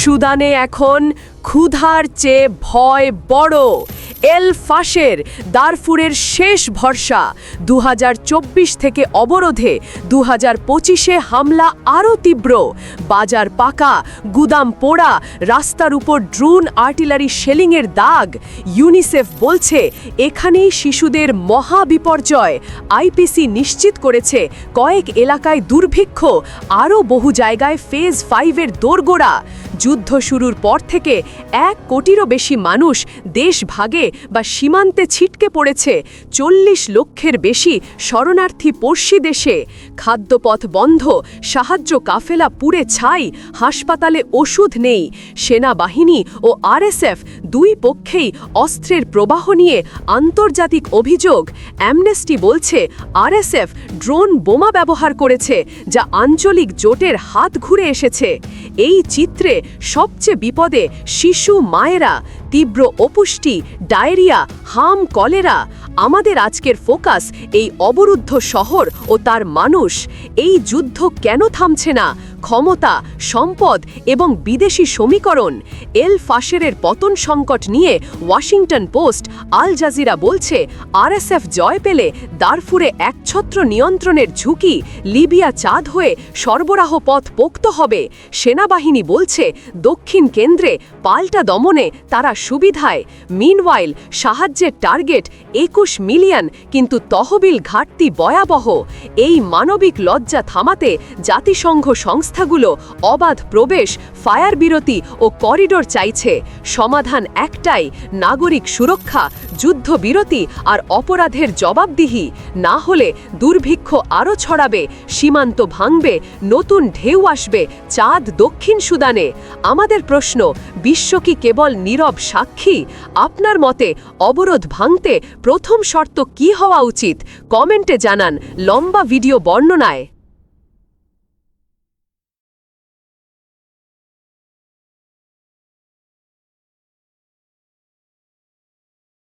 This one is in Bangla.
সুদানে এখন ক্ষুধার চেয়ে ভয় বড়। এল ফাশের দারফুরের শেষ ভরসা। দু হাজার চব্বিশ থেকে অবরোধে দু হাজার পঁচিশে হামলা আরও তীব্র। বাজার পাকা, গুদাম পোড়া, রাস্তার উপর ড্রোন আর্টিলারি শেলিংয়ের দাগ। ইউনিসেফ বলছে, এখানেই শিশুদের মহা বিপর্যয়। আইপিসি নিশ্চিত করেছে, কয়েক এলাকায় দুর্ভিক্ষ, আরও বহু জায়গায় ফেজ ফাইভের দোরগোড়া। যুদ্ধ শুরুর পর থেকে এক কোটিরও বেশি মানুষ দেশ ভাগে বা সীমান্তে ছিটকে পড়েছে চল্লিশ লক্ষের বেশি শরণার্থী পড়শি দেশে। খাদ্যপথ বন্ধ, সাহায্য কাফেলা পুড়ে ছাই, হাসপাতালে ওষুধ নেই। সেনাবাহিনী ও আরএসএফ দুই পক্ষেই অস্ত্রের প্রবাহ নিয়ে আন্তর্জাতিক অভিযোগ। অ্যামনেস্টি বলছে, আরএসএফ ড্রোন বোমা ব্যবহার করেছে, যা আঞ্চলিক জোটের হাত ঘুরে এসেছে। এই চিত্রে সবচেয়ে বিপদে শিশু মায়েরা, তীব্র অপুষ্টি, ডায়রিয়া, হাম, কলেরা। আমাদের আজকের ফোকাস এই অবরুদ্ধ শহর ও তার মানুষ। এই যুদ্ধ কেন থামছে না? ক্ষমতা, সম্পদ এবং বিদেশি সমীকরণ, এল ফাশেরের পতন সংকট নিয়ে ওয়াশিংটন পোস্ট, আল জাজিরা বলছে, আরএসএফ জয় পেলে দারফুরে একছত্র নিয়ন্ত্রণের ঝুঁকি, লিবিয়া চাঁদ হয়ে সরবরাহ পথ পোক্ত হবে। সেনাবাহিনী বলছে, দক্ষিণ কেন্দ্রে পাল্টা দমনে তারা সুবিধায়। মিনওয়াইল, সাহায্যের টার্গেট একুশ মিলিয়ন, কিন্তু তহবিল ঘাটতি ভয়াবহ। এই মানবিক লজ্জা থামাতে জাতিসংঘ সংস্থাগুলো অবাধ প্রবেশ, ফায়ার বিরতি ও করিডোর চাইছে। সমাধান একটাই, নাগরিক সুরক্ষা যুদ্ধবিরতি আর অপরাধের জবাবদিহি। না হলে দুর্ভিক্ষ আরও ছড়াবে, সীমান্ত ভাঙবে, নতুন ঢেউ আসবে, চাঁদ দক্ষিণ সুদানে। আমাদের প্রশ্ন, বিশ্ব কি কেবল নীরব সাক্ষী? আপনার মতে অবরোধ ভাঙতে প্রথম শর্ত কি হওয়া উচিত? কমেন্টে জানান লম্বা ভিডিও বর্ণনায়।